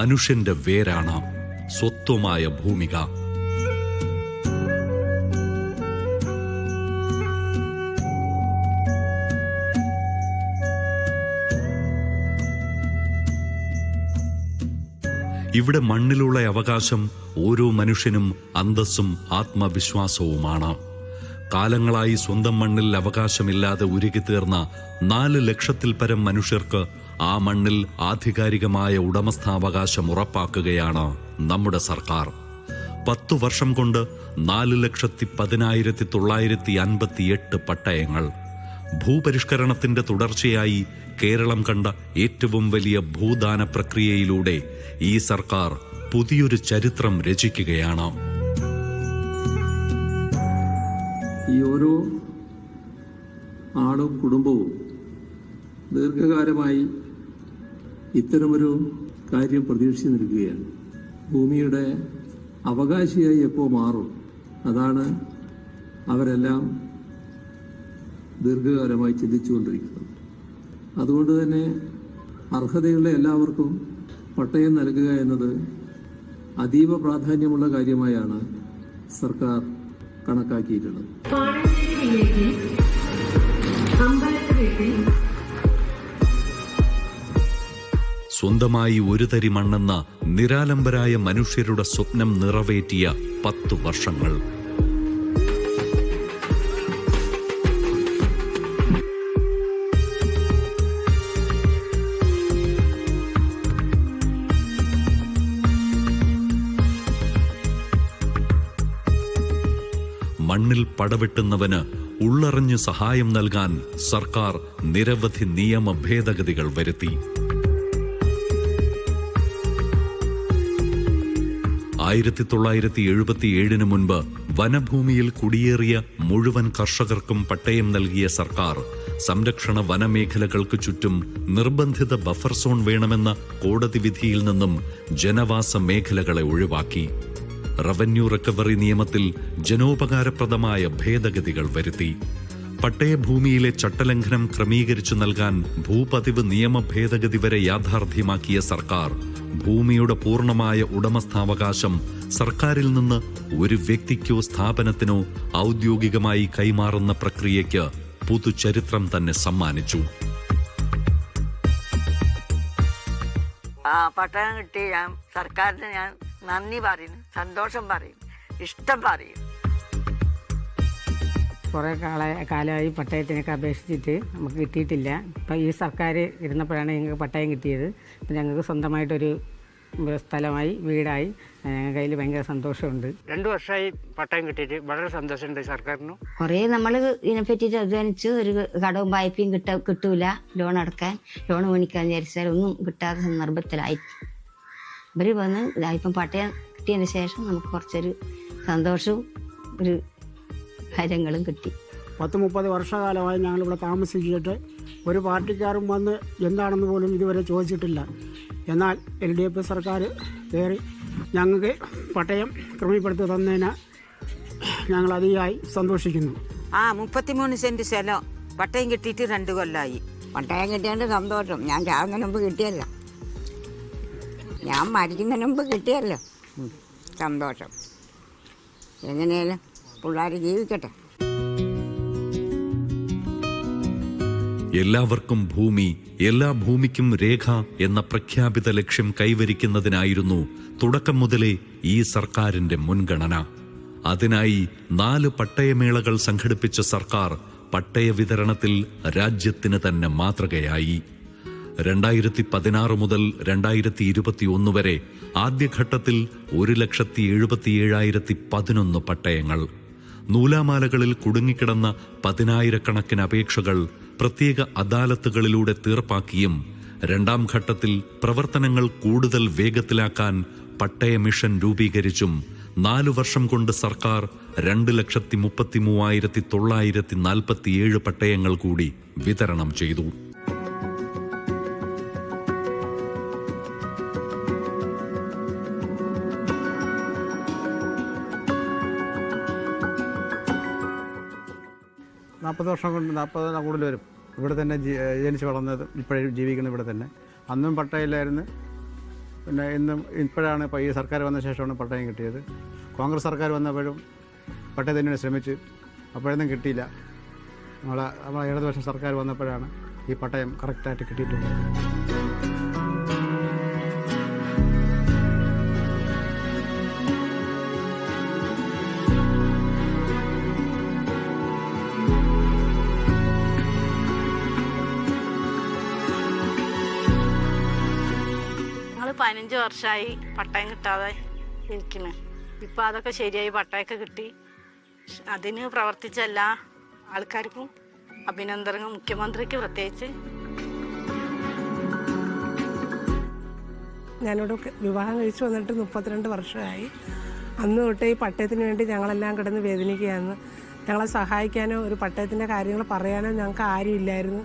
മനുഷ്യന്റെ വേരാണ് സ്വത്വമായ ഭൂമിക. ഇവിടെ മണ്ണിലുള്ള അവകാശം ഓരോ മനുഷ്യനും അന്തസ്സും ആത്മവിശ്വാസവുമാണ്. കാലങ്ങളായി സ്വന്തം മണ്ണിൽ അവകാശമില്ലാതെ ഉരുകിത്തീർന്ന നാല് ലക്ഷത്തിൽ പരം മനുഷ്യർക്ക് ആ മണ്ണിൽ ആധികാരികമായ ഉടമസ്ഥാവകാശം ഉറപ്പാക്കുകയാണ് നമ്മുടെ സർക്കാർ. പത്തു വർഷം കൊണ്ട് നാല് ലക്ഷത്തി പതിനായിരത്തി തൊള്ളായിരത്തി അൻപത്തിയെട്ട് പട്ടയങ്ങൾ. ഭൂപരിഷ്കരണത്തിന്റെ തുടർച്ചയായി കേരളം കണ്ട ഏറ്റവും വലിയ ഭൂദാന പ്രക്രിയയിലൂടെ ഈ സർക്കാർ പുതിയൊരു ചരിത്രം രചിക്കുകയാണ്. ഈ ഓരോ ആളും കുടുംബവും ദീർഘകാലമായി ഇത്തരമൊരു കാര്യം പ്രതീക്ഷിച്ച് നിൽക്കുകയാണ്. ഭൂമിയുടെ അവകാശിയായി എപ്പോൾ മാറും അതാണ് അവരെല്ലാം ദീർഘകാലമായി ചിന്തിച്ചുകൊണ്ടിരിക്കുന്നത്. അതുകൊണ്ട് തന്നെ അർഹതയുള്ള എല്ലാവർക്കും പട്ടയം നൽകുക എന്നത് അതീവ പ്രാധാന്യമുള്ള കാര്യമായാണ് സർക്കാർ കണക്കാക്കിയിട്ടുള്ളത്. സ്വന്തമായി ഒരു തരി മണ്ണെന്ന നിരാലംബരായ മനുഷ്യരുടെ സ്വപ്നം നിറവേറ്റിയ പത്തു വർഷങ്ങൾ. മണ്ണിൽ പടവെട്ടുന്നവന് ഉള്ളറിഞ്ഞ് സഹായം നൽകാൻ സർക്കാർ നിരവധി നിയമ ഭേദഗതികൾ വരുത്തി. ആയിരത്തി തൊള്ളായിരത്തി എഴുപത്തി ഏഴിന് മുൻപ് വനഭൂമിയിൽ കുടിയേറിയ മുഴുവൻ കർഷകർക്കും പട്ടയം നൽകിയ സർക്കാർ സംരക്ഷണ വനമേഖലകൾക്ക് ചുറ്റും നിർബന്ധിത ബഫർ സോൺ വേണമെന്ന കോടതി വിധിയിൽ നിന്നും ജനവാസ മേഖലകളെ ഒഴിവാക്കി. റവന്യൂ റിക്കവറി നിയമത്തിൽ ജനോപകാരപ്രദമായ ഭേദഗതികൾ വരുത്തി. പട്ടയഭൂമിയിലെ ചട്ടലംഘനം ക്രമീകരിച്ചു നൽകാൻ ഭൂപതിവ് നിയമ ഭേദഗതി വരെ യാഥാർത്ഥ്യമാക്കിയ സർക്കാർ ഭൂമിയുടെ പൂർണമായ ഉടമസ്ഥാവകാശം സർക്കാരിൽ നിന്ന് ഒരു വ്യക്തിക്കോ സ്ഥാപനത്തിനോ ഔദ്യോഗികമായി കൈമാറുന്ന പ്രക്രിയയ്ക്ക് പുതുചരിത്രം തന്നെ സമ്മാനിച്ചു. ആ പട്ടയം കിട്ടി. ഞാൻ സർക്കാരിന് ഞാൻ നന്ദി പറയുന്നു സന്തോഷം പറയും. ഇഷ്ടം പറയും. കുറേ കാല കാലമായി പട്ടയത്തിനൊക്കെ അപേക്ഷിച്ചിട്ട് നമുക്ക് കിട്ടിയിട്ടില്ല. ഇപ്പം ഈ സർക്കാർ ഇരുന്നപ്പോഴാണ് ഞങ്ങൾക്ക് പട്ടയം കിട്ടിയത്. അപ്പം ഞങ്ങൾക്ക് സ്വന്തമായിട്ടൊരു സ്ഥലമായി വീടായി. ഞങ്ങളുടെ കയ്യിൽ ഭയങ്കര സന്തോഷമുണ്ട്. രണ്ടു വർഷമായി പട്ടയം കിട്ടിയിട്ട് വളരെ സന്തോഷമുണ്ട് സർക്കാരിനും. കുറേ നമ്മൾ ഇതിനെ പറ്റിയിട്ട് അധ്വാനിച്ചു. ഒരു കടവും വായ്പയും കിട്ട കിട്ടൂല. ലോൺ അടക്കാൻ ലോൺ മേടിക്കാൻ വിചാരിച്ചാൽ ഒന്നും കിട്ടാത്ത സന്ദർഭത്തിലായി ഇവർ വന്ന് ഇതായിപ്പം ഇപ്പം പട്ടയം കിട്ടിയതിന് ശേഷം നമുക്ക് കുറച്ചൊരു സന്തോഷവും ഒരു കാര്യങ്ങളും കിട്ടി. പത്ത് മുപ്പത് വർഷകാലമായി ഞങ്ങളിവിടെ താമസിച്ചിട്ട് ഒരു പാർട്ടിക്കാരും വന്ന് എന്താണെന്ന് പോലും ഇതുവരെ ചോദിച്ചിട്ടില്ല. എന്നാൽ എൽ ഡി എഫ് സർക്കാർ കയറി ഞങ്ങൾക്ക് പട്ടയം ക്രമീപ്പെടുത്തി തന്നതിന് ഞങ്ങൾ അതിയായി സന്തോഷിക്കുന്നു. ആ മുപ്പത്തിമൂന്ന് സെന്റ് സ്ഥലം പട്ടയം കിട്ടിയിട്ട് രണ്ട് കൊല്ലമായി പട്ടയം കിട്ടിയതിന്റെ സന്തോഷം. ഞാൻ ചാകുന്നതിന് മുമ്പ് കിട്ടിയല്ലോ. ഞാൻ മരിക്കുന്നതിന് മുമ്പ് കിട്ടിയല്ലോ. സന്തോഷം. എങ്ങനെയാലും പിള്ളേർ ജീവിക്കട്ടെ. എല്ലാവർക്കും ഭൂമി എല്ലാ ഭൂമിക്കും രേഖ എന്ന പ്രഖ്യാപിത ലക്ഷ്യം കൈവരിക്കുന്നതിനായിരുന്നു തുടക്കം മുതലേ ഈ സർക്കാരിന്റെ മുൻഗണന. അതിനായി നാല് പട്ടയമേളകൾ സംഘടിപ്പിച്ച സർക്കാർ പട്ടയ വിതരണത്തിൽ രാജ്യത്തിന് തന്നെ മാതൃകയായി. രണ്ടായിരത്തി പതിനാറ് മുതൽ രണ്ടായിരത്തി ഇരുപത്തി ഒന്ന് വരെ ആദ്യഘട്ടത്തിൽ ഒരു ലക്ഷത്തി എഴുപത്തിയേഴായിരത്തി പതിനൊന്ന് പട്ടയങ്ങൾ. നൂലാമാലകളിൽ കുടുങ്ങിക്കിടന്ന പതിനായിരക്കണക്കിന് അപേക്ഷകൾ പ്രത്യേക അദാലത്തുകളിലൂടെ തീർപ്പാക്കിയും രണ്ടാം ഘട്ടത്തിൽ പ്രവർത്തനങ്ങൾ കൂടുതൽ വേഗത്തിലാക്കാൻ പട്ടയ മിഷൻ രൂപീകരിച്ചും നാലു വർഷം കൊണ്ട് സർക്കാർ രണ്ട് ലക്ഷത്തി മുപ്പത്തി മൂവായിരത്തി തൊള്ളായിരത്തി നാൽപ്പത്തിയേഴ് പട്ടയങ്ങൾ കൂടി വിതരണം ചെയ്തു. നാൽപ്പത് വർഷം കൊണ്ട് നാൽപ്പത് കൂടുതൽ വരും. ഇവിടെ തന്നെ ജനിച്ച് വളർന്നത് ഇപ്പോഴും ജീവിക്കുന്നത് ഇവിടെ തന്നെ. അന്നും പട്ടയിലായിരുന്നു പിന്നെ ഇന്നും ഇപ്പോഴാണ് ഇപ്പോൾ ഈ സർക്കാർ വന്ന ശേഷമാണ് പട്ടയം കിട്ടിയത്. കോൺഗ്രസ് സർക്കാർ വന്നപ്പോഴും പട്ടയത്തിന് തന്നെയാണ് ശ്രമിച്ചു. അപ്പോഴൊന്നും കിട്ടിയില്ല. നമ്മളെ നമ്മളെ ഇടതുപക്ഷ സർക്കാർ വന്നപ്പോഴാണ് ഈ പട്ടയം കറക്റ്റായിട്ട് കിട്ടിയിട്ടുള്ളത്. വർഷമായി പട്ടയം കിട്ടാതെ ഇരിക്കണ്. ഇപ്പം അതൊക്കെ ശരിയായി പട്ടയമൊക്കെ കിട്ടി. അതിന് പ്രവർത്തിച്ച എല്ലാ ആൾക്കാർക്കും അഭിനന്ദനങ്ങൾ മുഖ്യമന്ത്രിക്ക് പ്രത്യേകിച്ച്. ഞാനിവിടെ വിവാഹം കഴിച്ചു വന്നിട്ട് മുപ്പത്തിരണ്ട് വർഷമായി. അന്ന് തൊട്ടേ ഈ പട്ടയത്തിന് വേണ്ടി ഞങ്ങളെല്ലാം കിടന്ന് വേദനിക്കുകയാണ് ഞങ്ങളെ സഹായിക്കാനോ ഒരു പട്ടയത്തിന്റെ കാര്യങ്ങൾ പറയാനോ ഞങ്ങൾക്ക് ആരും ഇല്ലായിരുന്നു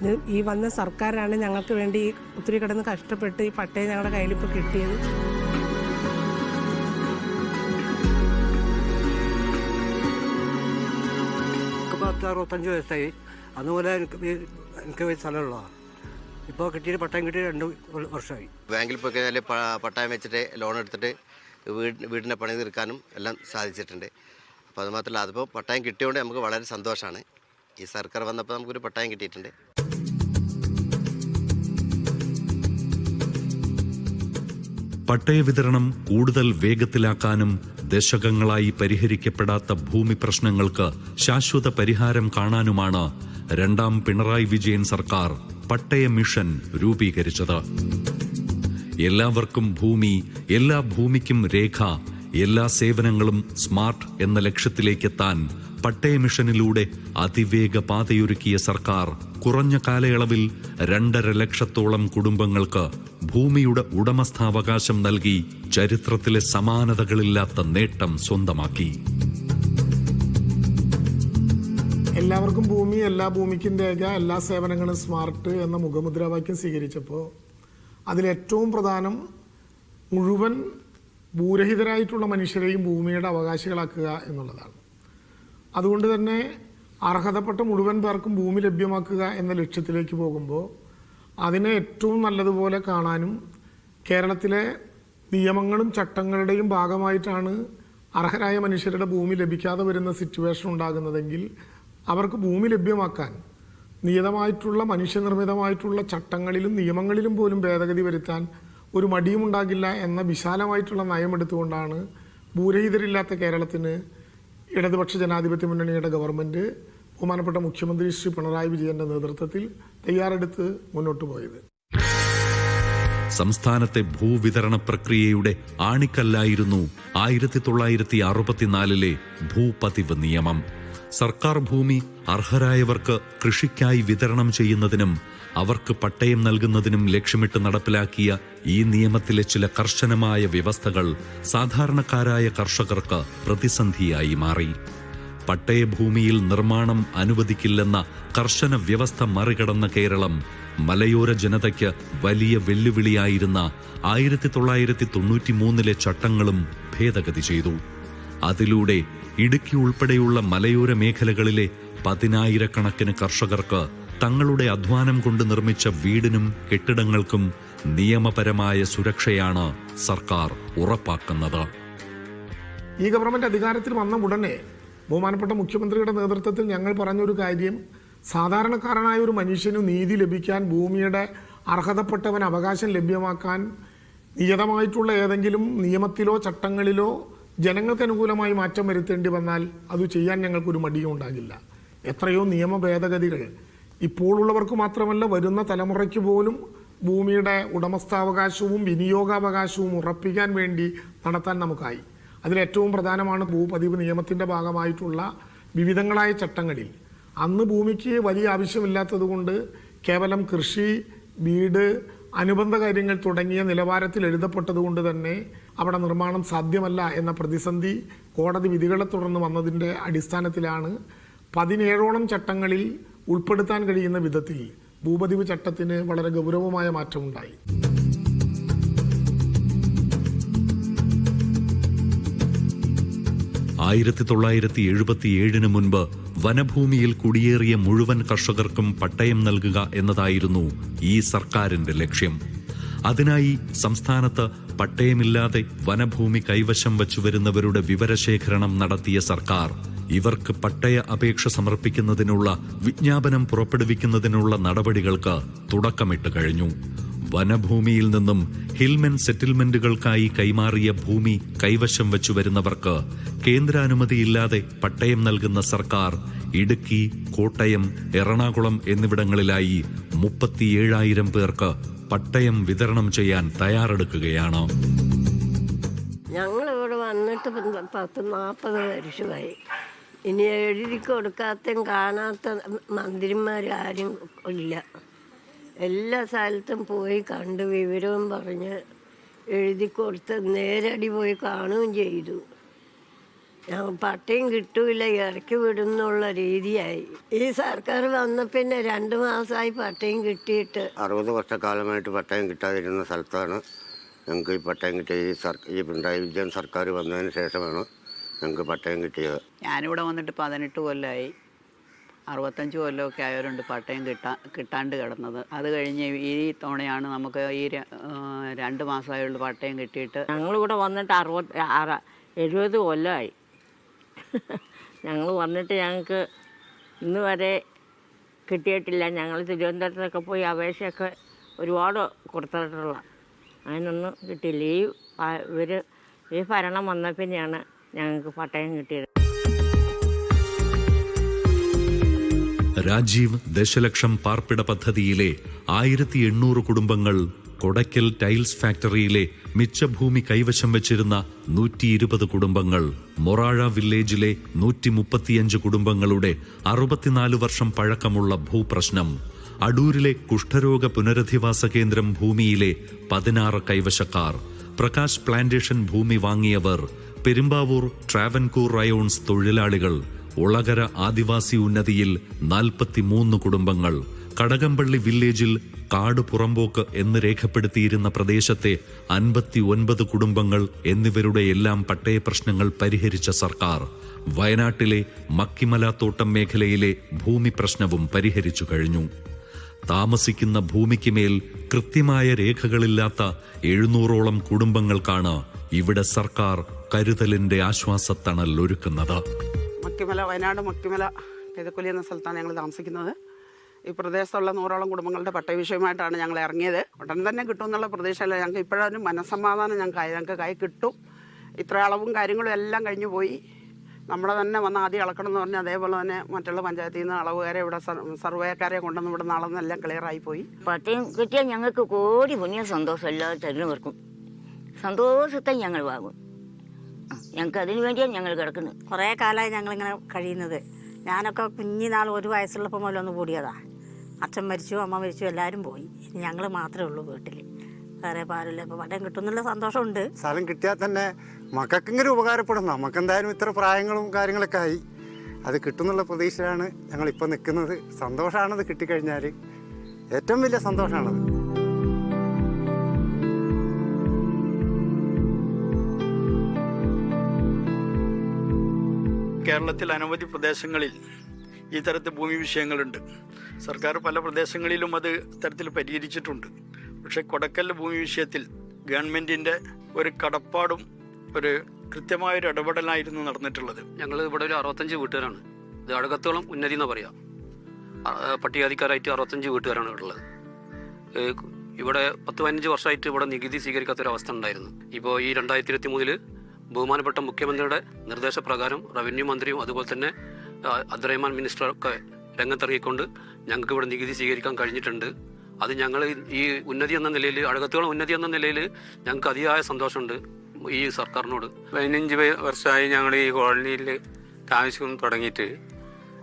ഇത് ഈ വന്ന സർക്കാരാണ് ഞങ്ങൾക്ക് വേണ്ടി ഈ ഒത്തിരി കിടന്ന് കഷ്ടപ്പെട്ട് ഈ പട്ടയം ഞങ്ങളുടെ കയ്യിലിപ്പോൾ കിട്ടിയത്. പത്ത് അറുപത്തഞ്ച് വയസ്സായി. അതുപോലെ എനിക്ക് എനിക്ക് ഈ സ്ഥലമുള്ളതാണ് ഇപ്പോൾ കിട്ടിയിട്ട് പട്ടയം കിട്ടി രണ്ട് വർഷമായി. ബാങ്കിൽ പോയി കഴിഞ്ഞാൽ പട്ടയം വെച്ചിട്ട് ലോൺ എടുത്തിട്ട് വീട് വീടിന്റെ പണി തീർക്കാനും എല്ലാം സാധിച്ചിട്ടുണ്ട്. അപ്പോൾ അതുമാത്രമല്ല അതിപ്പോൾ പട്ടയം കിട്ടിയതുകൊണ്ട് നമുക്ക് വളരെ സന്തോഷമാണ് ഈ സർക്കാർ വന്നപ്പോൾ നമുക്കൊരു പട്ടയം കിട്ടിയിട്ടുണ്ട്. പട്ടയ വിതരണം കൂടുതൽ വേഗത്തിലാക്കാനും ദശകങ്ങളായി പരിഹരിക്കപ്പെടാത്ത ഭൂമി പ്രശ്നങ്ങൾക്ക് ശാശ്വത പരിഹാരം കാണാനുമാണ് രണ്ടാം പിണറായി വിജയൻ സർക്കാർ പട്ടയ മിഷൻ രൂപീകരിച്ചത്. എല്ലാവർക്കും ഭൂമി എല്ലാ ഭൂമിക്കും രേഖ എല്ലാ സേവനങ്ങളും സ്മാർട്ട് എന്ന ലക്ഷ്യത്തിലേക്കെത്താൻ പട്ടയ മിഷനിലൂടെ അതിവേഗ പാതയൊരുക്കിയ സർക്കാർ കുറഞ്ഞ കാലയളവിൽ രണ്ടര ലക്ഷത്തോളം കുടുംബങ്ങൾക്ക് ഭൂമിയുടെ ഉടമസ്ഥാവകാശം നൽകി ചരിത്രത്തിലെ സമാനതകളില്ലാത്ത നേട്ടം സ്വന്തമാക്കി. എല്ലാവർക്കും ഭൂമി എല്ലാ ഭൂമിക്കും രേഖ എല്ലാ സേവനങ്ങളും സ്മാർട്ട് എന്ന മുഖമുദ്രാവാക്യം സ്വീകരിച്ചപ്പോൾ അതിലേറ്റവും പ്രധാനം മുഴുവൻ ഭൂരഹിതരായിട്ടുള്ള മനുഷ്യരെയും ഭൂമിയുടെ അവകാശികളാക്കുക എന്നുള്ളതാണ്. അതുകൊണ്ട് തന്നെ അർഹതപ്പെട്ട മുഴുവൻ പേർക്കും ഭൂമി ലഭ്യമാക്കുക എന്ന ലക്ഷ്യത്തിലേക്ക് പോകുമ്പോൾ അതിനെ ഏറ്റവും നല്ലതുപോലെ കാണാനും കേരളത്തിലെ നിയമങ്ങളും ചട്ടങ്ങളുടെയും ഭാഗമായിട്ടാണ് അർഹരായ മനുഷ്യരുടെ ഭൂമി ലഭിക്കാതെ വരുന്ന സിറ്റുവേഷൻ ഉണ്ടാകുന്നതെങ്കിൽ അവർക്ക് ഭൂമി ലഭ്യമാക്കാൻ നിയതമായിട്ടുള്ള മനുഷ്യനിർമ്മിതമായിട്ടുള്ള ചട്ടങ്ങളിലും നിയമങ്ങളിലും പോലും ഭേദഗതി വരുത്താൻ ഒരു മടിയും ഉണ്ടാകില്ല എന്ന വിശാലമായിട്ടുള്ള നയമെടുത്തുകൊണ്ടാണ് ഭൂരഹിതരില്ലാത്ത കേരളത്തിന് ഇടതുപക്ഷ ജനാധിപത്യ മുന്നണിയുടെ ഗവൺമെന്റ് ബഹുമാനപ്പെട്ട മുഖ്യമന്ത്രി ശ്രീ പിണറായി വിജയന്റെ നേതൃത്വത്തിൽ തയ്യാറെടുത്ത് മുന്നോട്ട് പോയത്. സംസ്ഥാനത്തെ ഭൂവിതരണ പ്രക്രിയയുടെ ആണിക്കല്ലായിരുന്നു ആയിരത്തി തൊള്ളായിരത്തി അറുപത്തിനാലിലെ ഭൂപതിവ് നിയമം. സർക്കാർ ഭൂമി അർഹരായവർക്ക് കൃഷിക്കായി വിതരണം ചെയ്യുന്നതിനും അവർക്ക് പട്ടയം നൽകുന്നതിനും ലക്ഷ്യമിട്ട് നടപ്പിലാക്കിയ ഈ നിയമത്തിലെ ചില കർശനമായ വ്യവസ്ഥകൾ സാധാരണക്കാരായ കർഷകർക്ക് പ്രതിസന്ധിയായി മാറി. പട്ടയഭൂമിയിൽ നിർമ്മാണം അനുവദിക്കില്ലെന്ന കർശന വ്യവസ്ഥ മറികടന്ന കേരളം മലയോര ജനതയ്ക്ക് വലിയ വെല്ലുവിളിയായിരുന്ന ആയിരത്തി തൊള്ളായിരത്തി തൊണ്ണൂറ്റി മൂന്നിലെ ചട്ടങ്ങളും ഭേദഗതി ചെയ്തു. അതിലൂടെ ഇടുക്കി ഉൾപ്പെടെയുള്ള മലയോര മേഖലകളിലെ പതിനായിരക്കണക്കിന് കർഷകർക്ക് തങ്ങളുടെ അധ്വാനം കൊണ്ട് നിർമ്മിച്ച വീടിനും കെട്ടിടങ്ങൾക്കും നിയമപരമായ സുരക്ഷയാണ് സർക്കാർ ഉറപ്പാക്കുന്നത്. ഈ ഗവൺമെന്റ് അധികാരത്തിൽ വന്ന ഉടനെ ബഹുമാനപ്പെട്ട മുഖ്യമന്ത്രിയുടെ നേതൃത്വത്തിൽ ഞങ്ങൾ പറഞ്ഞൊരു കാര്യം സാധാരണക്കാരനായ ഒരു മനുഷ്യന് നീതി ലഭിക്കാൻ ഭൂമിയുടെ അർഹതപ്പെട്ടവൻ അവകാശം ലഭ്യമാക്കാൻ നിയതമായിട്ടുള്ള ഏതെങ്കിലും നിയമത്തിലോ ചട്ടങ്ങളിലോ ജനങ്ങൾക്ക് അനുകൂലമായി മാറ്റം വരുത്തേണ്ടി വന്നാൽ അത് ചെയ്യാൻ ഞങ്ങൾക്കൊരു മടിയും ഉണ്ടാകില്ല. എത്രയോ നിയമ ഭേദഗതികൾ ഇപ്പോഴുള്ളവർക്ക് മാത്രമല്ല വരുന്ന തലമുറയ്ക്ക് പോലും ഭൂമിയുടെ ഉടമസ്ഥാവകാശവും വിനിയോഗാവകാശവും ഉറപ്പിക്കാൻ വേണ്ടി നടത്താൻ നമുക്കായി. അതിലേറ്റവും പ്രധാനമാണ് ഭൂപതിവ് നിയമത്തിന്റെ ഭാഗമായിട്ടുള്ള വിവിധങ്ങളായ ചട്ടങ്ങളിൽ. അന്ന് ഭൂമിക്ക് വലിയ ആവശ്യമില്ലാത്തതുകൊണ്ട് കേവലം കൃഷി വീട് അനുബന്ധ കാര്യങ്ങൾ തുടങ്ങിയ നിലവാരത്തിൽ എഴുതപ്പെട്ടതുകൊണ്ട് തന്നെ അവിടെ നിർമ്മാണം സാധ്യമല്ല എന്ന പ്രതിസന്ധി കോടതി വിധികളെ തുടർന്ന് വന്നതിന്റെ അടിസ്ഥാനത്തിലാണ് പതിനേഴോളം ചട്ടങ്ങളിൽ ഉൾപ്പെടുത്താൻ കഴിയുന്ന വിധത്തിൽ ഭൂപതിവ് ചട്ടത്തിന് വളരെ ഗൗരവമായ മാറ്റമുണ്ടായി. ആയിരത്തി തൊള്ളായിരത്തി എഴുപത്തിയേഴിന് മുൻപ് വനഭൂമിയിൽ കുടിയേറിയ മുഴുവൻ കർഷകർക്കും പട്ടയം നൽകുക എന്നതായിരുന്നു ഈ സർക്കാരിന്റെ ലക്ഷ്യം. അതിനായി സംസ്ഥാനത്ത് പട്ടയമില്ലാതെ വനഭൂമി കൈവശം വച്ചു വരുന്നവരുടെ വിവരശേഖരണം നടത്തിയ സർക്കാർ ഇവർക്ക് പട്ടയ അപേക്ഷ സമർപ്പിക്കുന്നതിനുള്ള വിജ്ഞാപനം പുറപ്പെടുവിക്കുന്നതിനുള്ള നടപടികൾക്ക് തുടക്കമിട്ട് കഴിഞ്ഞു. വനഭൂമിയിൽ നിന്നും ഹിൽമെൻ സെറ്റിൽമെന്റുകൾക്കായി കൈമാറിയ ഭൂമി കൈവശം വച്ചു വരുന്നവർക്ക് കേന്ദ്രാനുമതിയില്ലാതെ പട്ടയം നൽകുന്ന സർക്കാർ ഇടുക്കി കോട്ടയം എറണാകുളം എന്നിവിടങ്ങളിലായി മുപ്പത്തിയേഴായിരം പേർക്ക് പട്ടയം വിതരണം ചെയ്യാൻ തയ്യാറെടുക്കുകയാണ്. ഞങ്ങളിവിടെ വന്നിട്ട് പന്ത- പത്ത് നാൽപ്പത് വർഷമായി. ഇനി എഴുതി കൊടുക്കാത്ത കാണാത്ത മന്ത്രിമാരാരും ഇല്ല. എല്ലാ സ്ഥലത്തും പോയി കണ്ട് വിവരവും പറഞ്ഞ് എഴുതി കൊടുത്ത് നേരടി പോയി കാണുകയും ചെയ്തു. ഞങ്ങൾ പട്ടയം കിട്ടൂല ഇറക്കി വിടുന്നുള്ള രീതിയായി. ഈ സർക്കാർ വന്ന പിന്നെ രണ്ട് മാസമായി പട്ടയം കിട്ടിയിട്ട്. അറുപത് വർഷക്കാലമായിട്ട് പട്ടയം കിട്ടാതിരുന്ന സ്ഥലത്താണ് ഞങ്ങൾക്ക് ഈ പട്ടയം കിട്ടിയ ഈ സർക്കാർ ഈ പിണറായി വിജയൻ സർക്കാർ വന്നതിന് ശേഷമാണ് ഞങ്ങൾക്ക് പട്ടയം കിട്ടിയത്. ഞാനിവിടെ വന്നിട്ട് പതിനെട്ട് കൊല്ലമായി അറുപത്തഞ്ച് കൊല്ലമൊക്കെ ആയവരുണ്ട് പട്ടയം കിട്ടാ കിട്ടാണ്ട് കിടന്നത്. അത് കഴിഞ്ഞ് ഈ തവണയാണ് നമുക്ക് ഈ രണ്ട് മാസമായുള്ള പട്ടയം കിട്ടിയിട്ട്. ഞങ്ങളിവിടെ വന്നിട്ട് അറുപത് അറ എഴുപത് കൊല്ലമായി ഞങ്ങൾ വന്നിട്ട് ഞങ്ങൾക്ക് ഇന്ന് വരെ കിട്ടിയിട്ടില്ല. ഞങ്ങൾ തിരുവനന്തപുരത്തൊക്കെ പോയി അപേക്ഷയൊക്കെ ഒരുപാട് കൊടുത്തിട്ടുള്ള അതിനൊന്നും കിട്ടിയില്ല. ഈ ഇവർ ഈ ഭരണം വന്ന പിന്നെയാണ് ഞങ്ങൾക്ക് പട്ടയം കിട്ടിയത്. രാജീവ് ദശലക്ഷം പാർപ്പിട പദ്ധതിയിലെ ആയിരത്തി എണ്ണൂറ് കുടുംബങ്ങൾ കൊടക്കൽ ടൈൽസ് ഫാക്ടറിയിലെ മിച്ചഭൂമി കൈവശം വെച്ചിരുന്ന നൂറ്റി ഇരുപത് കുടുംബങ്ങൾ മൊറാഴ വില്ലേജിലെ നൂറ്റി മുപ്പത്തിയഞ്ച് കുടുംബങ്ങളുടെ അറുപത്തിനാല് വർഷം പഴക്കമുള്ള ഭൂപ്രശ്നം അടൂരിലെ കുഷ്ഠരോഗ പുനരധിവാസ കേന്ദ്രം ഭൂമിയിലെ പതിനാറ് കൈവശക്കാർ പ്രകാശ് പ്ലാന്റേഷൻ ഭൂമി വാങ്ങിയവർ പെരുമ്പാവൂർ ട്രാവൻകൂർ റയോൺസ് തൊഴിലാളികൾ ഒളകര ആദിവാസി ഉന്നതിയിൽ നാൽപ്പത്തിമൂന്ന് കുടുംബങ്ങൾ കടകംപള്ളി വില്ലേജിൽ കാട് പുറമ്പോക്ക് എന്ന് രേഖപ്പെടുത്തിയിരുന്ന പ്രദേശത്തെ അൻപത്തി ഒൻപത് കുടുംബങ്ങൾ എന്നിവരുടെ എല്ലാം പട്ടയ പ്രശ്നങ്ങൾ പരിഹരിച്ച സർക്കാർ. വയനാട്ടിലെ മക്കിമലാത്തോട്ടം മേഖലയിലെ ഭൂമി പ്രശ്നവും പരിഹരിച്ചു കഴിഞ്ഞു. താമസിക്കുന്ന ഭൂമിക്ക് മേൽ കൃത്യമായ രേഖകളില്ലാത്ത എഴുന്നൂറോളം കുടുംബങ്ങൾക്കാണ് ഇവിടെ സർക്കാർ കരുതലിന്റെ ആശ്വാസത്തണൽ ഒരുക്കുന്നത്. മക്കിമല വയനാട് മക്കിമല പെതക്കൊല്ലി എന്ന സ്ഥലത്താണ് ഞങ്ങൾ താമസിക്കുന്നത്. ഈ പ്രദേശത്തുള്ള നൂറോളം കുടുംബങ്ങളുടെ പട്ടയ വിഷയമായിട്ടാണ് ഞങ്ങൾ ഇറങ്ങിയത്. ഉടൻ തന്നെ കിട്ടും എന്നുള്ള പ്രതീക്ഷയല്ല ഞങ്ങൾക്ക് ഇപ്പോഴൊരു മനസ്സമാധാനം ഞങ്ങൾക്ക് ഞങ്ങൾക്ക് കൈ കിട്ടും. ഇത്ര അളവും കാര്യങ്ങളും എല്ലാം കഴിഞ്ഞു പോയി. നമ്മളെ തന്നെ വന്ന് ആദ്യം അളക്കണം എന്ന് പറഞ്ഞാൽ അതേപോലെ തന്നെ മറ്റുള്ള പഞ്ചായത്തിൽ നിന്ന് അളവുകാരെ ഇവിടെ സർ- സർവേക്കാരെ കൊണ്ടുവന്ന് ഇവിടെ നാളെന്നെല്ലാം ക്ലിയറായി പോയി. പട്ടയം കിട്ടിയാൽ ഞങ്ങൾക്ക് കോടി പുണ്യം സന്തോഷം എല്ലാ തരുന്നവർക്കും. സന്തോഷത്തെ ഞങ്ങൾ വാങ്ങും. ഞങ്ങൾക്ക് അതിനു വേണ്ടിയാണ് ഞങ്ങൾ കിടക്കുന്നത്. കുറേ കാലമായി ഞങ്ങളിങ്ങനെ കഴിയുന്നത്. ഞാനൊക്കെ കുഞ്ഞിനാൾ ഒരു വയസ്സുള്ളപ്പോൾ മുതലൊന്ന് കൂടിയതാ. അച്ഛൻ മരിച്ചു അമ്മ മരിച്ചു എല്ലാവരും പോയി. ഇനി ഞങ്ങൾ മാത്രമേ ഉള്ളൂ വീട്ടിൽ വേറെ പാരില്ല ഇപ്പോൾ പട്ടയം കിട്ടുന്നുള്ള സന്തോഷമുണ്ട്. സ്ഥലം കിട്ടിയാൽ തന്നെ മക്കൾക്കെങ്കിലും ഉപകാരപ്പെടും നമുക്ക് എന്തായാലും ഇത്ര പ്രായങ്ങളും കാര്യങ്ങളൊക്കെ ആയി. അത് കിട്ടുന്നുള്ള ഞങ്ങൾ ഞങ്ങളിപ്പോൾ നിൽക്കുന്നത് സന്തോഷമാണത് കിട്ടിക്കഴിഞ്ഞാൽ ഏറ്റവും വലിയ സന്തോഷമാണത് കേരളത്തിൽ അനവധി പ്രദേശങ്ങളിൽ ഈ തരത്തിൽ ഭൂമി വിഷയങ്ങളുണ്ട്. സർക്കാർ പല പ്രദേശങ്ങളിലും അത് തരത്തിൽ പരിഹരിച്ചിട്ടുണ്ട്. പക്ഷേ കൊടക്കൽ ഭൂമി വിഷയത്തിൽ ഗവൺമെന്റിന്റെ ഒരു കടപ്പാടും ഒരു കൃത്യമായൊരു ഇടപെടലായിരുന്നു നടന്നിട്ടുള്ളത്. ഞങ്ങൾ ഇവിടെ ഒരു അറുപത്തഞ്ച് വീട്ടുകാരാണ്. ഇത് അടകത്തോളം ഉന്നതി എന്ന് പറയാം. പട്ടികാധിക്കാരായിട്ട് അറുപത്തഞ്ച് വീട്ടുകാരാണ് ഇവിടെ ഉള്ളത് ഇവിടെ പത്ത് പതിനഞ്ച് വർഷമായിട്ട് ഇവിടെ നികുതി സ്വീകരിക്കാത്തൊരവസ്ഥ ഉണ്ടായിരുന്നു. ഇപ്പോൾ ഈ രണ്ടായിരത്തി ഇരുപത്തി മൂന്നിൽ ബഹുമാനപ്പെട്ട മുഖ്യമന്ത്രിയുടെ നിർദ്ദേശപ്രകാരം റവന്യൂ മന്ത്രിയും അതുപോലെ തന്നെ അബ്ദുറഹ്മാൻ മിനിസ്റ്ററൊക്കെ രംഗത്തിറങ്ങിക്കൊണ്ട് ഞങ്ങൾക്ക് ഇവിടെ നികുതി സ്വീകരിക്കാൻ കഴിഞ്ഞിട്ടുണ്ട്. അത് ഞങ്ങൾ ഈ ഉന്നതി എന്ന നിലയിൽ അഴകത്തോളം ഉന്നതി എന്ന നിലയിൽ ഞങ്ങൾക്ക് അതിയായ സന്തോഷമുണ്ട് ഈ സർക്കാരിനോട്. പതിനഞ്ച് വർഷമായി ഞങ്ങൾ ഈ കോളനിയിൽ താമസിക്കുന്നു തുടങ്ങിയിട്ട്.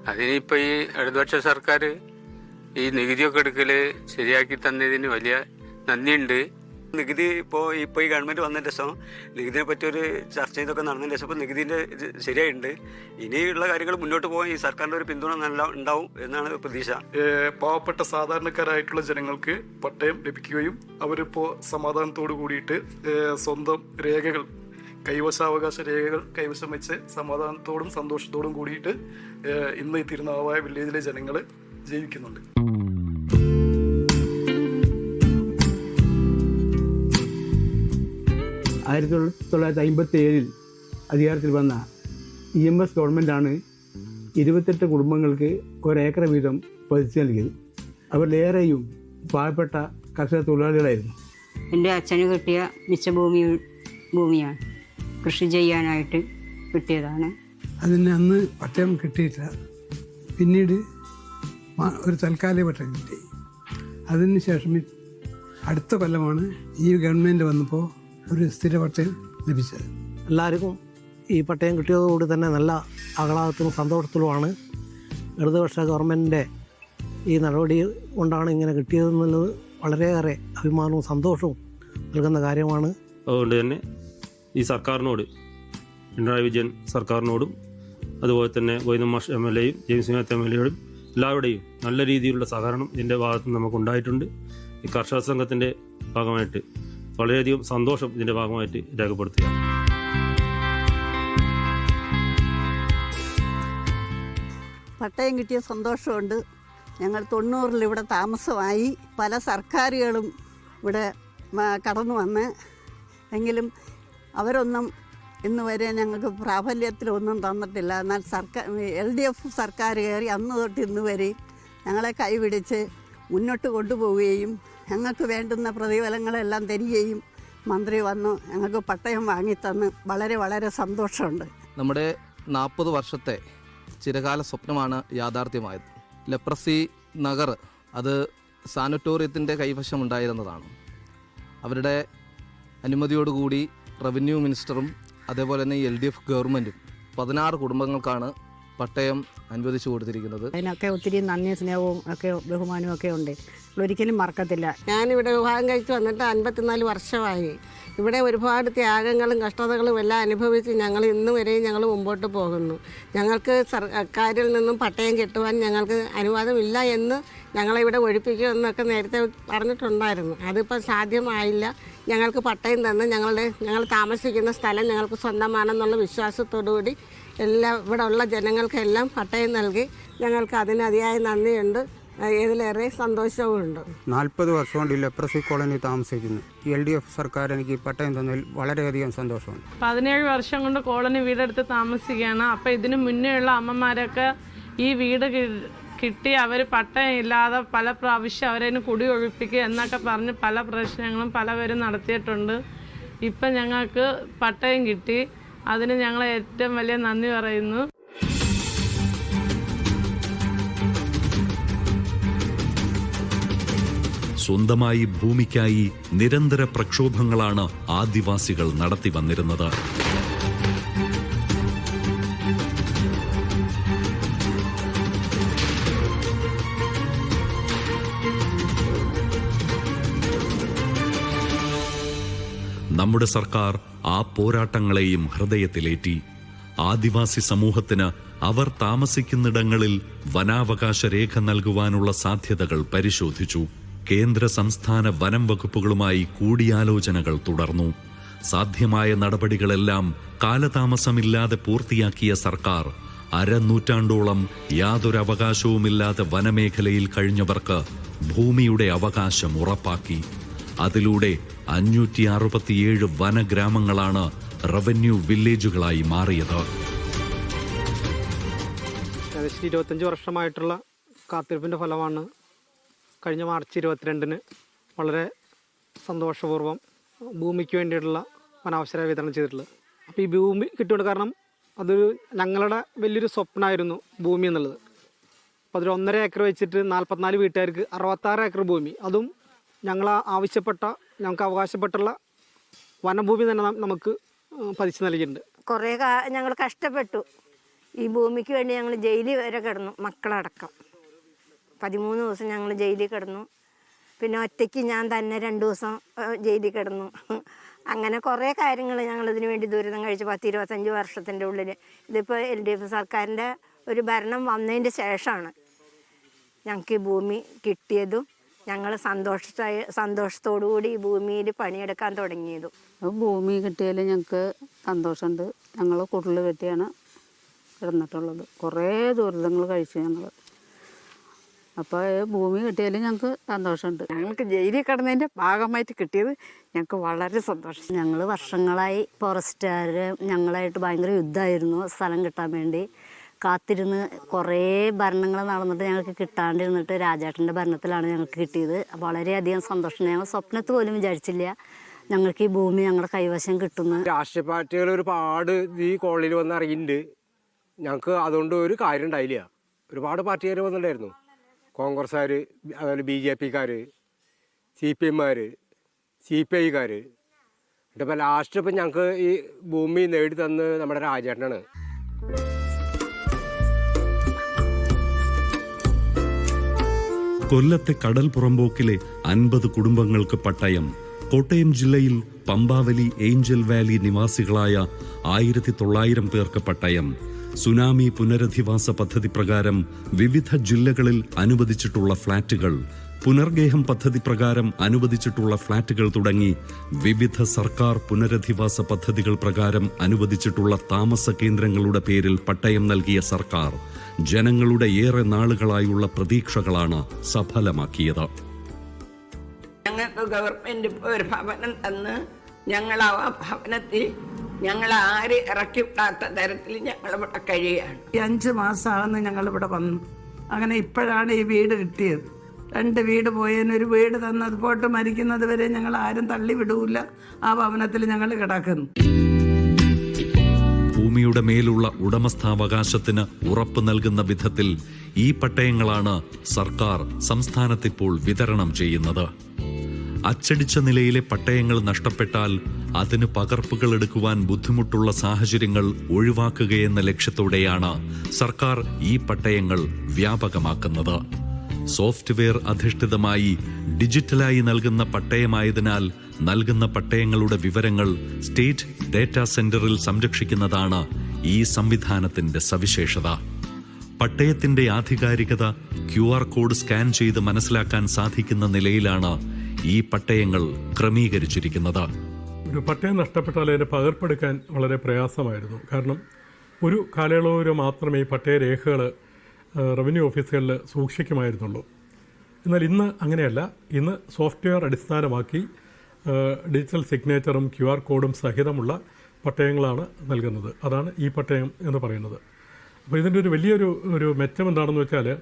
അതിനിപ്പോൾ ഈ ഇടതുപക്ഷ സർക്കാർ ഈ നികുതിയൊക്കെ എടുക്കൽ ശരിയാക്കി തന്നതിന് വലിയ നന്ദിയുണ്ട്. നികുതി ഇപ്പോൾ ഇപ്പോൾ ഈ ഗവൺമെന്റ് വന്നതിന് ശേഷം നികുതിനെ പറ്റി ഒരു ചർച്ച ചെയ്തൊക്കെ നടന്നതിന് ശേഷം ഇപ്പോൾ നികുതിന്റെ ഇത് ശരിയായിട്ടുണ്ട്. ഇനിയുള്ള കാര്യങ്ങൾ മുന്നോട്ട് പോകാൻ ഈ സർക്കാരിന്റെ ഒരു പിന്തുണ നല്ല ഉണ്ടാവും എന്നാണ് പ്രതീക്ഷ. പാവപ്പെട്ട സാധാരണക്കാരായിട്ടുള്ള ജനങ്ങൾക്ക് പട്ടയം ലഭിക്കുകയും അവരിപ്പോൾ സമാധാനത്തോടു കൂടിയിട്ട് സ്വന്തം രേഖകൾ കൈവശാവകാശ രേഖകൾ കൈവശം വെച്ച് സമാധാനത്തോടും സന്തോഷത്തോടും കൂടിയിട്ട് ഇന്ന് ഈ തിരുനാവായ വില്ലേജിലെ ജനങ്ങൾ ജീവിക്കുന്നുണ്ട്. ആയിരത്തി തൊള്ളായിരത്തി അമ്പത്തി ഏഴിൽ അധികാരത്തിൽ വന്ന ഇ എം എസ് ഗവൺമെന്റാണ് ഇരുപത്തെട്ട് കുടുംബങ്ങൾക്ക് ഒരേക്കർ വീതം പതിച്ചു നൽകിയത്. അവരിലേറെയും പാവപ്പെട്ട കർഷക തൊഴിലാളികളായിരുന്നു. എന്റെ അച്ഛന് കിട്ടിയ മിച്ചഭൂമി ഭൂമിയാണ്. കൃഷി ചെയ്യാനായിട്ട് കിട്ടിയതാണ്. അതിന് അന്ന് പട്ടയം കിട്ടിയിട്ടില്ല. പിന്നീട് ഒരു തൽക്കാലിക പട്ടയം കിട്ടി. അതിന് ശേഷം അടുത്ത കൊല്ലമാണ് ഈ ഗവൺമെന്റ് വന്നപ്പോൾ ഒരു സ്ഥിര പട്ടയം ലഭിച്ചത്. എല്ലാവർക്കും ഈ പട്ടയം കിട്ടിയതോടുകൂടി തന്നെ നല്ല ആഹ്ലാദത്തിലും സന്തോഷത്തിലുമാണ് ഇടതുപക്ഷ ഗവൺമെന്റിന്റെ ഈ നടപടി കൊണ്ടാണ് ഇങ്ങനെ കിട്ടിയതെന്നുള്ളത് വളരെയേറെ അഭിമാനവും സന്തോഷവും നൽകുന്ന കാര്യമാണ്. അതുകൊണ്ട് തന്നെ ഈ സർക്കാരിനോട് പിണറായി വിജയൻ സർക്കാരിനോടും അതുപോലെ തന്നെ ഗോവിന്ദ മാഷ് എം എൽ എയും ജെയിംസ് എം എൽ എയോടും എല്ലാവരുടെയും നല്ല രീതിയിലുള്ള സഹകരണം ഇതിന്റെ ഭാഗത്ത് നിന്ന് നമുക്ക് ഉണ്ടായിട്ടുണ്ട് ഈ കർഷക സംഘത്തിന്റെ ഭാഗമായിട്ട് വളരെയധികം സന്തോഷം ഇതിന്റെ ഭാഗമായിട്ട് രേഖപ്പെടുത്തുകയാണ് പട്ടയം കിട്ടിയ സന്തോഷമുണ്ട്. ഞങ്ങൾ തൊണ്ണൂറിൽ ഇവിടെ താമസമായി. പല സർക്കാരുകളും ഇവിടെ കടന്നു വന്ന്. എങ്കിലും അവരൊന്നും ഇന്ന് വരെ ഞങ്ങൾക്ക് പ്രാബല്യത്തിലൊന്നും തന്നിട്ടില്ല. എന്നാൽ സർക്കാർ എൽ ഡി എഫ് സർക്കാർ കയറി അന്ന് തൊട്ട് ഇന്ന് വരെയും ഞങ്ങളെ കൈപിടിച്ച് മുന്നോട്ട് കൊണ്ടുപോവുകയും ഞങ്ങൾക്ക് വേണ്ടുന്ന പ്രതിഫലങ്ങളെല്ലാം തരികയും മന്ത്രി വന്നു ഞങ്ങൾക്ക് പട്ടയം വാങ്ങിത്തന്ന് വളരെ വളരെ സന്തോഷമുണ്ട്. നമ്മുടെ നാൽപ്പത് വർഷത്തെ ചിരകാല സ്വപ്നമാണ് യാഥാർത്ഥ്യമായത്. ലെപ്രസി നഗർ അത് സാനിറ്റോറിയത്തിന്റെ കൈവശമുണ്ടായിരുന്നതാണ്. അവരുടെ അനുമതിയോടുകൂടി റവന്യൂ മിനിസ്റ്ററും അതേപോലെ തന്നെ എൽ ഡി എഫ് ഗവൺമെന്റും പതിനാറ് കുടുംബങ്ങൾക്കാണ് പട്ടയം അനുവദിച്ചു കൊടുത്തിരിക്കുന്നത്. അതിനൊക്കെ ഒത്തിരി നന്ദി സ്നേഹവും ഒക്കെ ബഹുമാനവും ഒക്കെ ഉണ്ട്. ഒരിക്കലും മറക്കത്തില്ല. ഞാനിവിടെ വിവാഹം കഴിച്ച് വന്നിട്ട് അൻപത്തിനാല് വർഷമായി. ഇവിടെ ഒരുപാട് ത്യാഗങ്ങളും കഷ്ടതകളും എല്ലാം അനുഭവിച്ച് ഞങ്ങൾ ഇന്ന് വരെയും ഞങ്ങൾ മുമ്പോട്ട് പോകുന്നു. ഞങ്ങൾക്ക് സർക്കാരിൽ നിന്നും പട്ടയം കിട്ടുവാൻ ഞങ്ങൾക്ക് അനുവാദമില്ല എന്ന് ഞങ്ങളെ ഇവിടെ ഞങ്ങളിവിടെ ഒഴിപ്പിക്കുമെന്നൊക്കെ നേരത്തെ പറഞ്ഞിട്ടുണ്ടായിരുന്നു. അതിപ്പോൾ സാധ്യമായില്ല. ഞങ്ങൾക്ക് പട്ടയം തന്ന് ഞങ്ങളുടെ ഞങ്ങൾ താമസിക്കുന്ന സ്ഥലം ഞങ്ങൾക്ക് സ്വന്തമാണെന്നുള്ള വിശ്വാസത്തോടുകൂടി എല്ലാ ഇവിടെ ഉള്ള ജനങ്ങൾക്കെല്ലാം പട്ടയം നൽകി ഞങ്ങൾക്ക് അതിനതിയായ നന്ദിയുണ്ട്. ഇതിലേറെ സന്തോഷവുമുണ്ട്. നാൽപ്പത് വർഷം കൊണ്ട് ഈ ലെപ്രസി കോളനി താമസിക്കുന്നു. എൽ ഡി എഫ് സർക്കാർ എനിക്ക് പട്ടയം തന്നതിൽ വളരെയധികം സന്തോഷമുണ്ട്. പതിനേഴ് വർഷം കൊണ്ട് കോളനി വീടെടുത്ത് താമസിക്കുകയാണ്. അപ്പം ഇതിനു മുന്നേ ഉള്ള അമ്മമാരൊക്കെ ഈ വീട് കിട്ടി അവർ പട്ടയം ഇല്ലാതെ പല പ്രാവശ്യം അവരതിന് കുടി ഒഴിപ്പിക്കുക എന്നൊക്കെ പറഞ്ഞ് പല പ്രശ്നങ്ങളും പലവരും നടത്തിയിട്ടുണ്ട്. ഇപ്പം ഞങ്ങൾക്ക് പട്ടയം കിട്ടി. അതിന് ഞങ്ങൾ ഏറ്റവും വലിയ നന്ദി പറയുന്നു. സ്വന്തമായി ഭൂമിക്കായി നിരന്തര പ്രക്ഷോഭങ്ങളാണ് ആദിവാസികൾ നടത്തി വന്നിരുന്നത്. നമ്മുടെ സർക്കാർ ആ പോരാട്ടങ്ങളെയും ഹൃദയത്തിലേറ്റി. ആദിവാസി സമൂഹത്തിന് അവർ താമസിക്കുന്നിടങ്ങളിൽ വനാവകാശ രേഖ നൽകുവാനുള്ള സാധ്യതകൾ പരിശോധിച്ചു. കേന്ദ്ര സംസ്ഥാന വനം വകുപ്പുകളുമായി കൂടിയാലോചനകൾ തുടർന്നു. സാധ്യമായ നടപടികളെല്ലാം കാലതാമസമില്ലാതെ പൂർത്തിയാക്കിയ സർക്കാർ അരനൂറ്റാണ്ടോളം യാതൊരു അവകാശവുമില്ലാതെ വനമേഖലയിൽ കഴിഞ്ഞവർക്ക് ഭൂമിയുടെ അവകാശം ഉറപ്പാക്കി. അതിലൂടെ അഞ്ഞൂറ്റി അറുപത്തിയേഴ് വനഗ്രാമങ്ങളാണ് റവന്യൂ വില്ലേജുകളായി മാറിയത്. ഏകദേശം ഇരുപത്തഞ്ച് വർഷമായിട്ടുള്ള കാത്തിരിപ്പിന്റെ ഫലമാണ് കഴിഞ്ഞ മാർച്ച് ഇരുപത്തിരണ്ടിന് വളരെ സന്തോഷപൂർവം ഭൂമിക്ക് വേണ്ടിയിട്ടുള്ള വനാവസര വിതരണം ചെയ്തിട്ടുള്ളത്. അപ്പോൾ ഈ ഭൂമി കിട്ടിയോണ്ട് കാരണം അതൊരു ഞങ്ങളുടെ വലിയൊരു സ്വപ്നമായിരുന്നു ഭൂമി എന്നുള്ളത്. അപ്പോൾ അതൊരു ഒന്നര ഏക്കർ വെച്ചിട്ട് നാൽപ്പത്തിനാല് വീട്ടുകാർക്ക് അറുപത്താറ് ഏക്കർ ഭൂമി. അതും ഞങ്ങൾ ആവശ്യപ്പെട്ട ഞങ്ങൾക്ക് അവകാശപ്പെട്ടുള്ള വനഭൂമി തന്നെ നമുക്ക് പതിച്ചു നൽകിയിട്ടുണ്ട്. കുറേ ഞങ്ങൾ കഷ്ടപ്പെട്ടു. ഈ ഭൂമിക്ക് വേണ്ടി ഞങ്ങൾ ജയിലിൽ വരെ കിടന്നു മക്കളടക്കം. പതിമൂന്ന് ദിവസം ഞങ്ങൾ ജയിലിൽ കിടന്നു. പിന്നെ ഒറ്റയ്ക്ക് ഞാൻ തന്നെ രണ്ട് ദിവസം ജയിലിൽ കിടന്നു. അങ്ങനെ കുറേ കാര്യങ്ങൾ ഞങ്ങൾ ഇതിനു വേണ്ടി ദുരിതം കഴിച്ചു. പത്ത് ഇരുപത്തഞ്ച് വർഷത്തിന്റെ ഉള്ളിൽ. ഇതിപ്പോൾ എൽ ഡി എഫ് സർക്കാരിന്റെ ഒരു ഭരണം വന്നതിന്റെ ശേഷമാണ് ഞങ്ങൾക്ക് ഈ ഭൂമി കിട്ടിയതും ഞങ്ങൾ സന്തോഷത്തായി സന്തോഷത്തോടു കൂടി ഭൂമിയിൽ പണിയെടുക്കാൻ തുടങ്ങിയത്. ഭൂമി കിട്ടിയാൽ ഞങ്ങൾക്ക് സന്തോഷമുണ്ട് ഞങ്ങൾ കുടിൽ കെട്ടിയാണ് കിടന്നിട്ടുള്ളത്. കുറേ ദുരിതങ്ങൾ കഴിച്ചു ഞങ്ങൾ അപ്പോൾ ഭൂമി കിട്ടിയാലും ഞങ്ങൾക്ക് സന്തോഷമുണ്ട് ഞങ്ങൾക്ക് ജയിലിൽ കിടന്നതിന്റെ ഭാഗമായിട്ട് കിട്ടിയത് ഞങ്ങൾക്ക് വളരെ സന്തോഷം. ഞങ്ങൾ വർഷങ്ങളായി ഫോറസ്റ്റുകാർ ഞങ്ങളായിട്ട് ഭയങ്കര യുദ്ധമായിരുന്നു സ്ഥലം കിട്ടാൻ വേണ്ടി. കാത്തിരുന്ന് കുറേ ഭരണങ്ങൾ നടന്നിട്ട് ഞങ്ങൾക്ക് കിട്ടാണ്ടിരുന്നിട്ട് രാജേട്ടന്റെ ഭരണത്തിലാണ് ഞങ്ങൾക്ക് കിട്ടിയത്. വളരെയധികം സന്തോഷം. ഞങ്ങൾ സ്വപ്നത്ത് പോലും വിചാരിച്ചില്ല ഞങ്ങൾക്ക് ഈ ഭൂമി ഞങ്ങളുടെ കൈവശം കിട്ടുന്നു രാഷ്ട്രീയ പാർട്ടികൾ ഒരുപാട് ഈ കോളനിയിൽ വന്ന് ഇറങ്ങിയിട്ടുണ്ട്. ഞങ്ങൾക്ക് അതുകൊണ്ട് ഒരു കാര്യം ഉണ്ടായില്ല. ഒരുപാട് പാർട്ടിക്കാർ വന്നിട്ടുണ്ടായിരുന്നു. കോൺഗ്രസ്സുകാർ അതുപോലെ ബി ജെ പിക്കാർ സി പി എംമാർ സി പി ഐക്കാർ എന്നിട്ടിപ്പോൾ ലാസ്റ്റ് ഇപ്പം ഞങ്ങൾക്ക് ഈ ഭൂമി നേടി തന്ന് നമ്മുടെ രാജേട്ടനാണ്. കൊല്ലത്തെ കടൽ പുറമ്പോക്കിലെ അൻപത് കുടുംബങ്ങൾക്ക് പട്ടയം. കോട്ടയം ജില്ലയിൽ പമ്പാവലി ഏഞ്ചൽ വാലി നിവാസികളായ ആയിരത്തി തൊള്ളായിരം പേർക്ക് പട്ടയം. സുനാമി പുനരധിവാസ പദ്ധതി പ്രകാരം വിവിധ ജില്ലകളിൽ അനുവദിച്ചിട്ടുള്ള ഫ്ളാറ്റുകൾ. പുനർഗേഹം പദ്ധതി പ്രകാരം അനുവദിച്ചിട്ടുള്ള ഫ്ളാറ്റുകൾ തുടങ്ങി വിവിധ സർക്കാർ പുനരധിവാസ പദ്ധതികൾ പ്രകാരം അനുവദിച്ചിട്ടുള്ള താമസ കേന്ദ്രങ്ങളുടെ പേരിൽ പട്ടയം നൽകിയ സർക്കാർ. ജനങ്ങളുടെ ഏറെ നാളുകളായുള്ള പ്രതീക്ഷകളാണ് സഫലമാക്കിയത്. ഞങ്ങൾക്ക് ഗവൺമെന്റ് ഒരു ഭവനം തന്ന് ഞങ്ങൾ ആ ഭവനത്തിൽ ഞങ്ങൾ ആര് ഇറക്കി വിടാത്ത തരത്തിൽ ഞങ്ങൾ ഇവിടെ കഴിയുകയാണ്. ഈ അഞ്ച് മാസമാകുന്ന ഞങ്ങൾ ഇവിടെ വന്നു. അങ്ങനെ ഇപ്പോഴാണ് ഈ വീട് കിട്ടിയത്. രണ്ട് വീട് പോയതിന് ഒരു വീട് തന്നത് പോട്ട് മരിക്കുന്നത് വരെ ഞങ്ങൾ ആരും തള്ളി വിടൂല ആ ഭവനത്തിൽ ഞങ്ങൾ കിടക്കുന്നു. ഭൂമിയുടെ മേലുള്ള ഉടമസ്ഥാവകാശത്തിന് ഉറപ്പ് നൽകുന്ന വിധത്തിൽ ഈ പട്ടയങ്ങളാണ് സർക്കാർ സംസ്ഥാനത്തിപ്പോൾ വിതരണം ചെയ്യുന്നത്. അച്ചടിച്ച നിലയിലെ പട്ടയങ്ങൾ നഷ്ടപ്പെട്ടാൽ അതിന് പകർപ്പുകൾ എടുക്കുവാൻ ബുദ്ധിമുട്ടുള്ള സാഹചര്യങ്ങൾ ഒഴിവാക്കുകയെന്ന ലക്ഷ്യത്തോടെയാണ് സർക്കാർ ഈ പട്ടയങ്ങൾ വ്യാപകമാക്കുന്നത്. സോഫ്റ്റ്വെയർ അധിഷ്ഠിതമായി ഡിജിറ്റലായി നൽകുന്ന പട്ടയമായതിനാൽ നൽകുന്ന പട്ടയങ്ങളുടെ വിവരങ്ങൾ സ്റ്റേറ്റ് ഡേറ്റാ സെന്ററിൽ സംരക്ഷിക്കുന്നതാണ് ഈ സംവിധാനത്തിന്റെ സവിശേഷത. പട്ടയത്തിന്റെ ആധികാരികത ക്യു ആർ കോഡ് സ്കാൻ ചെയ്ത് മനസ്സിലാക്കാൻ സാധിക്കുന്ന നിലയിലാണ് ഈ പട്ടയങ്ങൾ ക്രമീകരിച്ചിരിക്കുന്നത്. ഒരു പട്ടയം നഷ്ടപ്പെട്ടാൽ അതിനെ പകർപ്പെടുക്കാൻ വളരെ പ്രയാസമായിരുന്നു. കാരണം ഒരു കാലയളവ് വരെ മാത്രമേ ഈ പട്ടയ രേഖകൾ റവന്യൂ ഓഫീസുകളിൽ സൂക്ഷിക്കുമായിരുന്നുള്ളൂ. എന്നാൽ ഇന്ന് അങ്ങനെയല്ല. ഇന്ന് സോഫ്റ്റ്വെയർ അടിസ്ഥാനമാക്കി ഡിജിറ്റൽ സിഗ്നേച്ചറും ക്യു ആർ കോഡും സഹിതമുള്ള പട്ടയങ്ങളാണ് നൽകുന്നത്. അതാണ് ഈ പട്ടയം എന്ന് പറയുന്നത്. അപ്പോൾ ഇതിന്റെ ഒരു വലിയൊരു ഒരു മെച്ചം എന്താണെന്ന് വെച്ചാൽ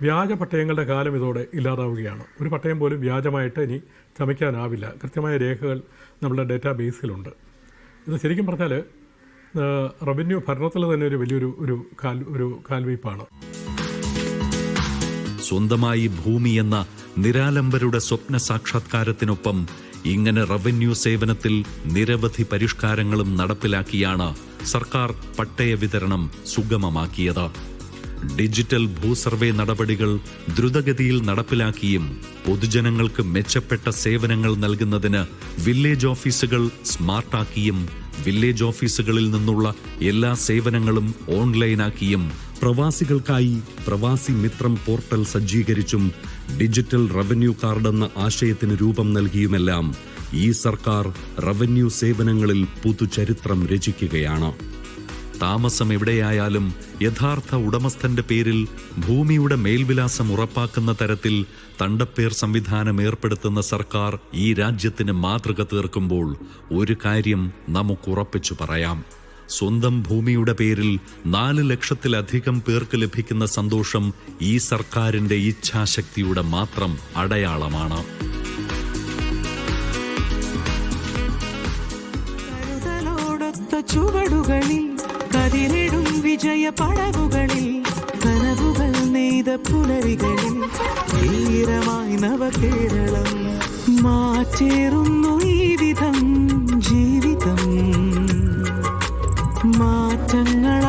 വ്യാജ പട്ടയങ്ങളുടെ കാലം ഇതോടെ ഇല്ലാതാവുകയാണ്. ഒരു പട്ടയം പോലും വ്യാജമായിട്ട് ഇനി ചമയ്ക്കാനാവില്ല. കൃത്യമായ രേഖകൾ നമ്മുടെ ഡേറ്റാ ബേസിലുണ്ട് ഇത് ശരിക്കും പറഞ്ഞാൽ റവന്യൂ ഭരണത്തിൽ തന്നെ ഒരു വലിയൊരു ഒരു കാൽ ഒരു കാൽവയ്പ്പാണ്. സ്വന്തമായി ഭൂമി എന്ന നിരാലംബരുടെ സ്വപ്ന സാക്ഷാത്കാരത്തിനൊപ്പം ഇങ്ങനെ റവന്യൂ സേവനത്തിൽ നിരവധി പരിഷ്കാരങ്ങളും നടപ്പിലാക്കിയാണ് സർക്കാർ പട്ടയ വിതരണം സുഗമമാക്കിയത്. ഡിജിറ്റൽ ഭൂസർവേ നടപടികൾ ദ്രുതഗതിയിൽ നടപ്പിലാക്കിയും പൊതുജനങ്ങൾക്ക് മെച്ചപ്പെട്ട സേവനങ്ങൾ നൽകുന്നതിന് വില്ലേജ് ഓഫീസുകൾ സ്മാർട്ടാക്കിയും വില്ലേജ് ഓഫീസുകളിൽ നിന്നുള്ള എല്ലാ സേവനങ്ങളും ഓൺലൈനാക്കിയും പ്രവാസികൾക്കായി പ്രവാസി മിത്രം പോർട്ടൽ സജ്ജീകരിച്ചും ഡിജിറ്റൽ റവന്യൂ കാർഡ് എന്ന ആശയത്തിന് രൂപം നൽകിയുമെല്ലാം ഈ സർക്കാർ റവന്യൂ സേവനങ്ങളിൽ പുതുചരിത്രം രചിക്കുകയാണ്. താമസം എവിടെയായാലും യഥാർത്ഥ ഉടമസ്ഥന്റെ പേരിൽ ഭൂമിയുടെ മേൽവിലാസം ഉറപ്പാക്കുന്ന തരത്തിൽ തണ്ടപ്പേർ സംവിധാനം ഏർപ്പെടുത്തുന്ന സർക്കാർ ഈ രാജ്യത്തിന് മാതൃക തീർക്കുമ്പോൾ ഒരു കാര്യം നമുക്കുറപ്പിച്ചു പറയാം. സ്വന്തം ഭൂമിയുടെ പേരിൽ നാല് ലക്ഷത്തിലധികം പേർക്ക് ലഭിക്കുന്ന സന്തോഷം ഈ സർക്കാരിന്റെ ഇച്ഛാശക്തിയുടെ മാത്രം അടയാളമാണ്. ചുവടുകളിൽ പടവുകളിൽ കനവുകൾ നെയ്ത പുലരികളിൽ ധീരമായി നവകേരളം മാറ്റേറുന്നു ഈ വിധം ജീവിതം. മാറ്റങ്ങൾ